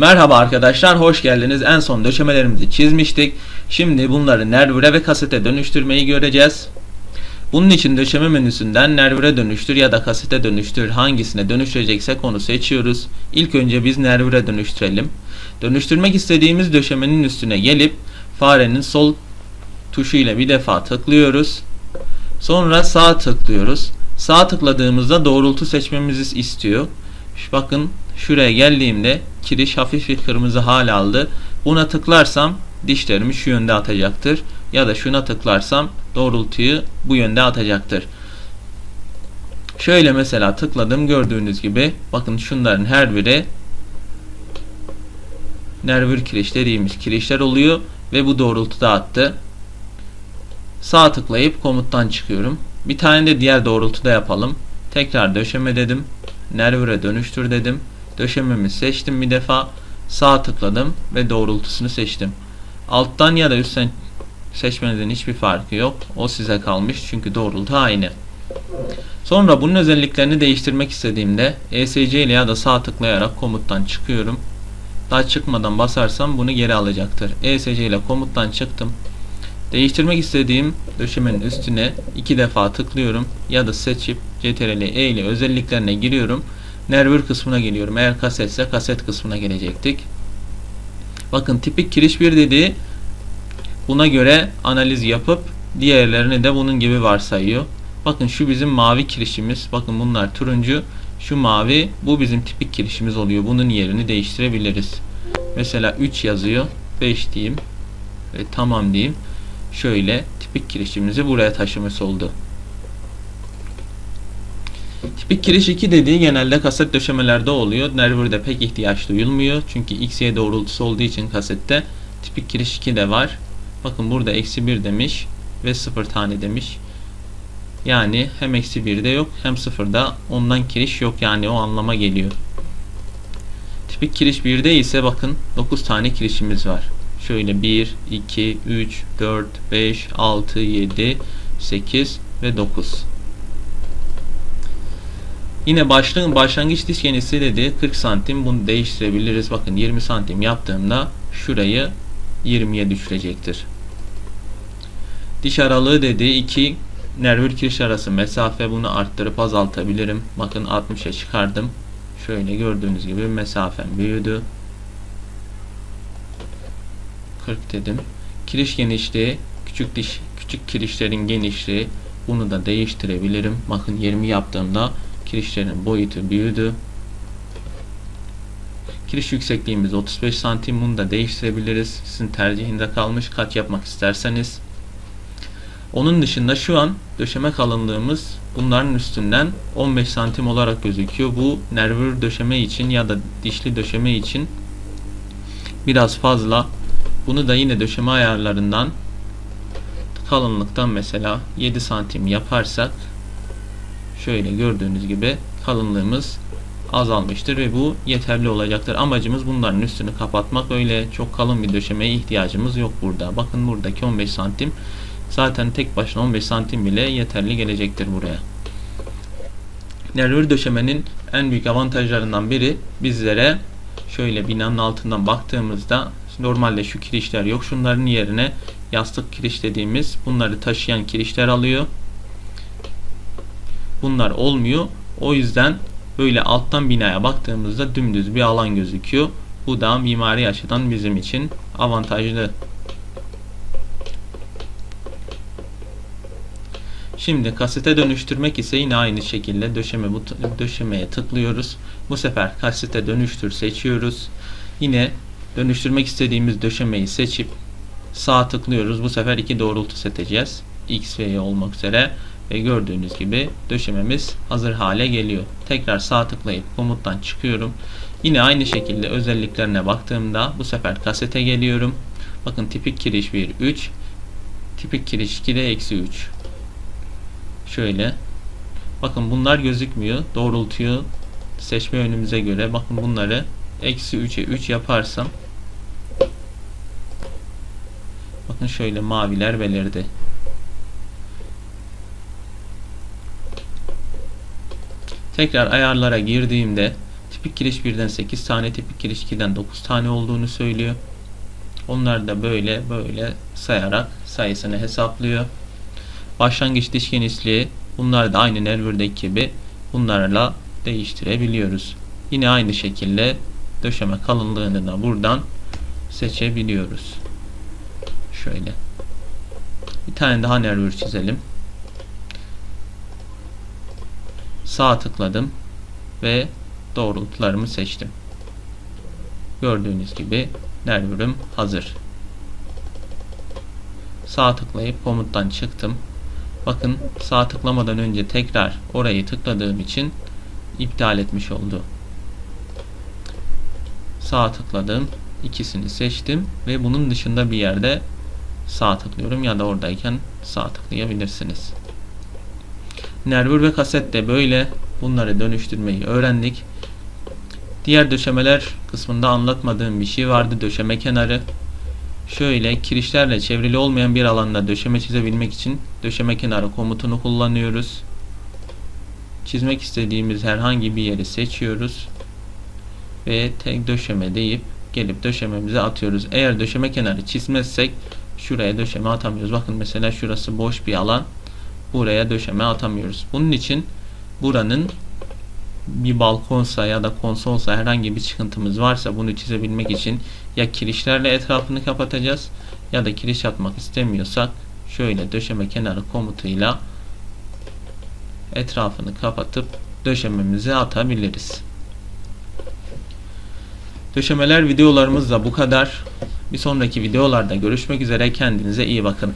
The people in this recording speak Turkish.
Merhaba arkadaşlar, hoş geldiniz. En son döşemelerimizi çizmiştik. Şimdi bunları nervüre ve kasete dönüştürmeyi göreceğiz. Bunun için döşeme menüsünden nervüre dönüştür ya da kasete dönüştür hangisine dönüştüreceksek onu seçiyoruz. İlk önce biz nervüre dönüştürelim. Dönüştürmek istediğimiz döşemenin üstüne gelip farenin sol tuşu ile bir defa tıklıyoruz. Sonra sağ tıklıyoruz. Sağ tıkladığımızda doğrultu seçmemizi istiyor. Bakın şuraya geldiğimde kiriş hafif bir kırmızı hal aldı. Buna tıklarsam dişlerimi şu yönde atacaktır. Ya da şuna tıklarsam doğrultuyu bu yönde atacaktır. Şöyle mesela tıkladım gördüğünüz gibi bakın şunların her biri nervür kirişleriymiş. Kirişler oluyor ve bu doğrultuda attı. Sağ tıklayıp komuttan çıkıyorum. Bir tane de diğer doğrultuda yapalım. Tekrar döşeme dedim. Nervüre dönüştür dedim. Döşememi seçtim bir defa. Sağ tıkladım ve doğrultusunu seçtim. Alttan ya da üstten seçmenizin hiçbir farkı yok. O size kalmış çünkü doğrultu aynı. Sonra bunun özelliklerini değiştirmek istediğimde ESC ile ya da sağ tıklayarak komuttan çıkıyorum. Daha çıkmadan basarsam bunu geri alacaktır. ESC ile komuttan çıktım. Değiştirmek istediğim döşemenin üstüne iki defa tıklıyorum ya da seçip CTRL E ile özelliklerine giriyorum. Nervür kısmına geliyorum. Eğer kasetse kaset kısmına gelecektik. Bakın tipik kiriş bir dediği buna göre analiz yapıp diğerlerini de bunun gibi varsayıyor. Bakın şu bizim mavi kirişimiz. Bakın bunlar turuncu. Şu mavi bu bizim tipik kirişimiz oluyor. Bunun yerini değiştirebiliriz. Mesela 3 yazıyor. 5 diyeyim. Ve tamam diyeyim. Şöyle tipik kirişimizi buraya taşımış oldu. Tipik kiriş 2 dediği genelde kaset döşemelerde oluyor. Nervürde pek ihtiyaç duyulmuyor. Çünkü x, y doğrultusu olduğu için kasette tipik kiriş 2 de var. Bakın burada eksi 1 demiş ve 0 tane demiş. Yani hem eksi 1'de yok hem 0'da ondan kiriş yok yani o anlama geliyor. Tipik kiriş 1'de ise bakın 9 tane kirişimiz var. Şöyle 1, 2, 3, 4, 5, 6, 7, 8 ve 9. Yine başlığın başlangıç diş genisi dedi 40 santim bunu değiştirebiliriz. Bakın 20 santim yaptığımda şurayı 20'ye düşürecektir. Diş aralığı dedi 2 nervür kiriş arası mesafe bunu arttırıp azaltabilirim. Bakın 60'a çıkardım. Şöyle gördüğünüz gibi mesafem büyüdü. 40 dedim. Kiriş genişliği küçük diş küçük kirişlerin genişliği bunu da değiştirebilirim. Bakın 20 yaptığımda kirişlerin boyutu büyüdü. Kiriş yüksekliğimiz 35 santim bunu da değiştirebiliriz. Sizin tercihinde kalmış kaç yapmak isterseniz. Onun dışında şu an döşeme kalınlığımız bunların üstünden 15 santim olarak gözüküyor. Bu nervür döşeme için ya da dişli döşeme için biraz fazla. Bunu da yine döşeme ayarlarından kalınlıktan mesela 7 santim yaparsak şöyle gördüğünüz gibi kalınlığımız azalmıştır ve bu yeterli olacaktır. Amacımız bunların üstünü kapatmak. Öyle çok kalın bir döşemeye ihtiyacımız yok burada. Bakın buradaki 15 santim zaten tek başına 15 santim bile yeterli gelecektir buraya. Nervür döşemenin en büyük avantajlarından biri bizlere şöyle binanın altından baktığımızda normalde şu kirişler yok. Şunların yerine yastık kiriş dediğimiz bunları taşıyan kirişler alıyor. Bunlar olmuyor. O yüzden böyle alttan binaya baktığımızda dümdüz bir alan gözüküyor. Bu da mimari açıdan bizim için avantajlı. Şimdi kasete dönüştürmek ise yine aynı şekilde döşeme döşemeye tıklıyoruz. Bu sefer kasete dönüştür seçiyoruz. Yine dönüştürmek istediğimiz döşemeyi seçip sağ tıklıyoruz. Bu sefer iki doğrultu seçeceğiz. X ve Y olmak üzere ve gördüğünüz gibi döşememiz hazır hale geliyor. Tekrar sağ tıklayıp komuttan çıkıyorum. Yine aynı şekilde özelliklerine baktığımda bu sefer kasete geliyorum. Bakın tipik kiriş 1 3 tipik kiriş 2 de eksi 3 şöyle bakın bunlar gözükmüyor. Doğrultuyu seçme önümüze göre bakın bunları eksi 3'e 3 yaparsam bakın şöyle maviler belirdi. Tekrar ayarlara girdiğimde Tipik kiriş birden 8 tane, tipik kiriş 2'den 9 tane olduğunu söylüyor. Onlar da böyle böyle sayarak sayısını hesaplıyor. Başlangıç diş genişliği bunlar da aynı nervürdeki gibi bunlarla değiştirebiliyoruz. Yine aynı şekilde döşeme kalınlığını da buradan seçebiliyoruz. Şöyle. Bir tane daha nervür çizelim. Sağ tıkladım ve doğrultularımı seçtim. Gördüğünüz gibi nervürüm hazır. Sağ tıklayıp komuttan çıktım. Bakın sağ tıklamadan önce tekrar orayı tıkladığım için iptal etmiş oldu. Sağ tıkladım. ikisini seçtim ve bunun dışında bir yerde sağ tıklıyorum ya da oradayken sağ tıklayabilirsiniz. Nervür ve kaset de böyle. Bunları dönüştürmeyi öğrendik. Diğer döşemeler kısmında anlatmadığım bir şey vardı. Döşeme kenarı. Şöyle kirişlerle çevrili olmayan bir alanda döşeme çizebilmek için döşeme kenarı komutunu kullanıyoruz. Çizmek istediğimiz herhangi bir yeri seçiyoruz. Ve tek döşeme deyip gelip döşememize atıyoruz. Eğer döşeme kenarı çizmezsek şuraya döşeme atamıyoruz. Bakın mesela şurası boş bir alan. Buraya döşeme atamıyoruz. Bunun için buranın bir balkonsa ya da konsolsa herhangi bir çıkıntımız varsa bunu çizebilmek için ya kirişlerle etrafını kapatacağız ya da kiriş atmak istemiyorsak şöyle döşeme kenarı komutuyla etrafını kapatıp döşememizi atabiliriz. Döşemeler videolarımız da bu kadar. Bir sonraki videolarda görüşmek üzere. Kendinize iyi bakın.